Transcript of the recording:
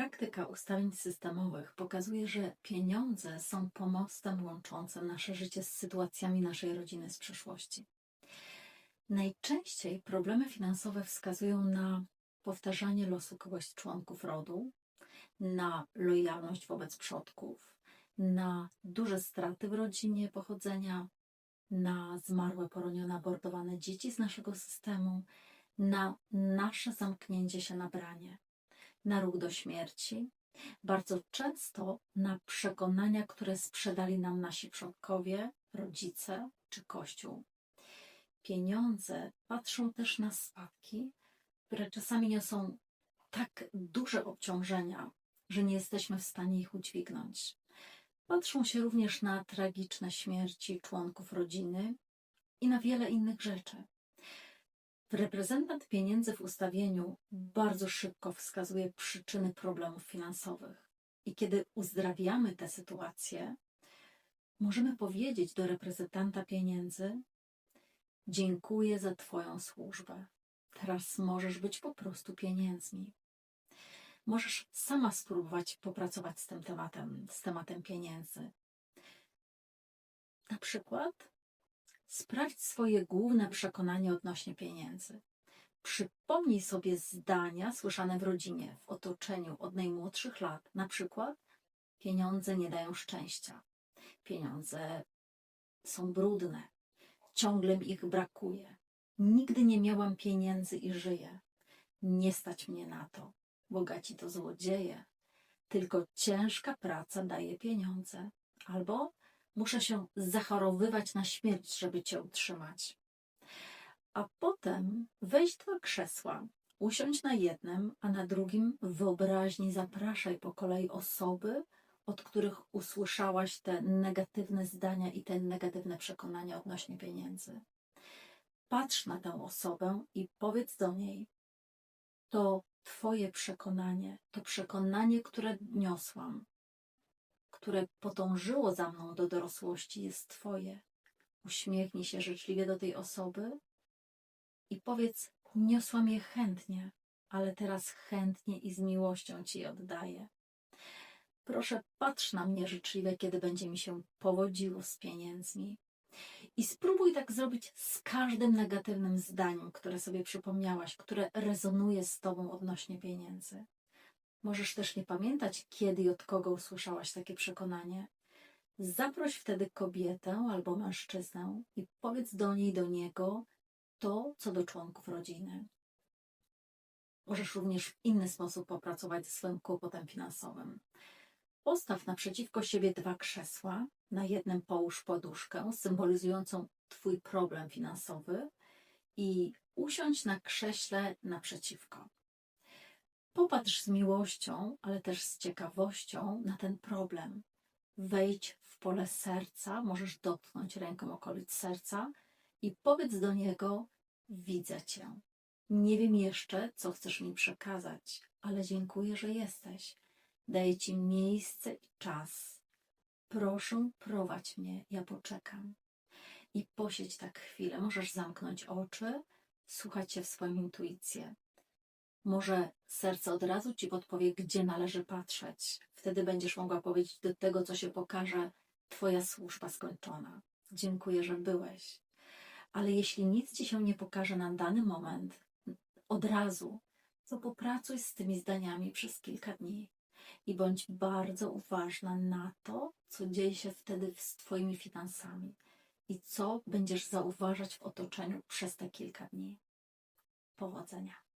Praktyka ustawień systemowych pokazuje, że pieniądze są pomostem łączącym nasze życie z sytuacjami naszej rodziny z przeszłości. Najczęściej problemy finansowe wskazują na powtarzanie losu kogoś z członków rodu, na lojalność wobec przodków, na duże straty w rodzinie pochodzenia, na zmarłe, poronione, abortowane dzieci z naszego systemu, na nasze zamknięcie się na branie, na ruch do śmierci, bardzo często na przekonania, które sprzedali nam nasi przodkowie, rodzice czy Kościół. Pieniądze patrzą też na spadki, które czasami niosą tak duże obciążenia, że nie jesteśmy w stanie ich udźwignąć. Patrzą się również na tragiczne śmierci członków rodziny i na wiele innych rzeczy. Reprezentant pieniędzy w ustawieniu bardzo szybko wskazuje przyczyny problemów finansowych. I kiedy uzdrawiamy tę sytuację, możemy powiedzieć do reprezentanta pieniędzy: Dziękuję za Twoją służbę. Teraz możesz być po prostu pieniędzmi. Możesz sama spróbować popracować z tym tematem, z tematem pieniędzy. Na przykład sprawdź swoje główne przekonanie odnośnie pieniędzy. Przypomnij sobie zdania słyszane w rodzinie, w otoczeniu od najmłodszych lat. Na przykład pieniądze nie dają szczęścia. Pieniądze są brudne. Ciągle mi ich brakuje. Nigdy nie miałam pieniędzy i żyję. Nie stać mnie na to. Bogaci to złodzieje. Tylko ciężka praca daje pieniądze. Albo muszę się zachorowywać na śmierć, żeby cię utrzymać. A potem wejść w dwa krzesła, usiądź na jednym, a na drugim w wyobraźni zapraszaj po kolei osoby, od których usłyszałaś te negatywne zdania i te negatywne przekonania odnośnie pieniędzy. Patrz na tę osobę i powiedz do niej: To Twoje przekonanie, to przekonanie, które niosłam, które podążyło za mną do dorosłości, jest Twoje. Uśmiechnij się życzliwie do tej osoby i powiedz: Niosłam je chętnie, ale teraz chętnie i z miłością Ci je oddaję. Proszę, patrz na mnie życzliwie, kiedy będzie mi się powodziło z pieniędzmi. I spróbuj tak zrobić z każdym negatywnym zdaniem, które sobie przypomniałaś, które rezonuje z Tobą odnośnie pieniędzy. Możesz też nie pamiętać, kiedy i od kogo usłyszałaś takie przekonanie. Zaproś wtedy kobietę albo mężczyznę i powiedz do niej, do niego to, co do członków rodziny. Możesz również w inny sposób popracować ze swoim kłopotem finansowym. Postaw naprzeciwko siebie dwa krzesła, na jednym połóż poduszkę symbolizującą Twój problem finansowy i usiądź na krześle naprzeciwko. Popatrz z miłością, ale też z ciekawością na ten problem. Wejdź w pole serca, możesz dotknąć ręką okolic serca i powiedz do niego: Widzę Cię. Nie wiem jeszcze, co chcesz mi przekazać, ale dziękuję, że jesteś. Daję Ci miejsce i czas. Proszę, prowadź mnie, ja poczekam. I posiedź tak chwilę. Możesz zamknąć oczy, słuchać się w swoją intuicję. Może serce od razu Ci podpowie, gdzie należy patrzeć. Wtedy będziesz mogła powiedzieć do tego, co się pokaże, Twoja służba skończona. Dziękuję, że byłeś. Ale jeśli nic Ci się nie pokaże na dany moment, od razu, to popracuj z tymi zdaniami przez kilka dni i bądź bardzo uważna na to, co dzieje się wtedy z Twoimi finansami i co będziesz zauważać w otoczeniu przez te kilka dni. Powodzenia.